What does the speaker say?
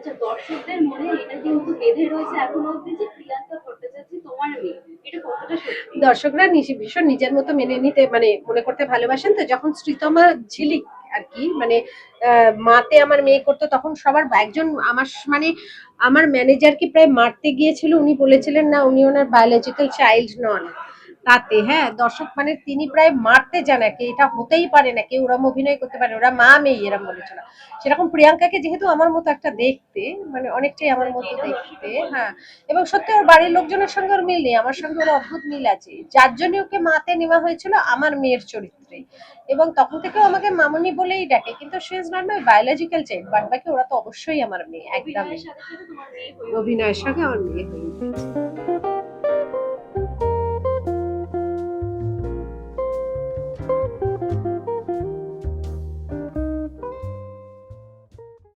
আচ্ছা দর্শকদের মনে এটা কিন্তু বেঁধে রয়েছে এখনও অব্দি যে প্রিয়াঙ্কা ভট্টাচার্য তোমার মেয়ে, এটা কতটা সত্যি? দর্শকরা ভীষণ নিজের মতো মেনে নিতে মানে মনে করতে ভালোবাসেন তো, যখন শ্রীতমা ঝিলিক আর কি মানে মাতে আমার মেয়ে করতো, তখন সবার একজন আমার মানে আমার ম্যানেজারকে প্রায় মারতে গিয়েছিল, উনি বলেছিলেন, না, উনি ওনার বায়োলজিক্যাল চাইল্ড নন। তাতে হ্যাঁ দর্শক মানে তিনি প্রায় মারতে যান একে এটা হতেই পারে না কেউ ওরম অভিনয় করতে পারে ওরা মা মেয়ে এরম বলেছিল সেরকম প্রিয়াঙ্কাকে যেহেতু আমার মতো একটা দেখতে মানে অনেকটাই আমার মতো দেখতে হ্যাঁ এবং সত্যি ওর বাড়ির লোকজনের সঙ্গে ওর মিল নেই আমার সঙ্গে ওর অদ্ভুত মিল আছে। যার জন্য ওকে মাতে নেওয়া হয়েছিল আমার মেয়ের চরিত্রে। এবং তখন থেকেও আমাকে মামনি বলেই ডাকে কিন্তু সে is not my biological child but বাকি ওরা তো অবশ্যই আমার মেয়ে একদম। অভিনয়ের সঙ্গে আমার মেয়ে হয়ে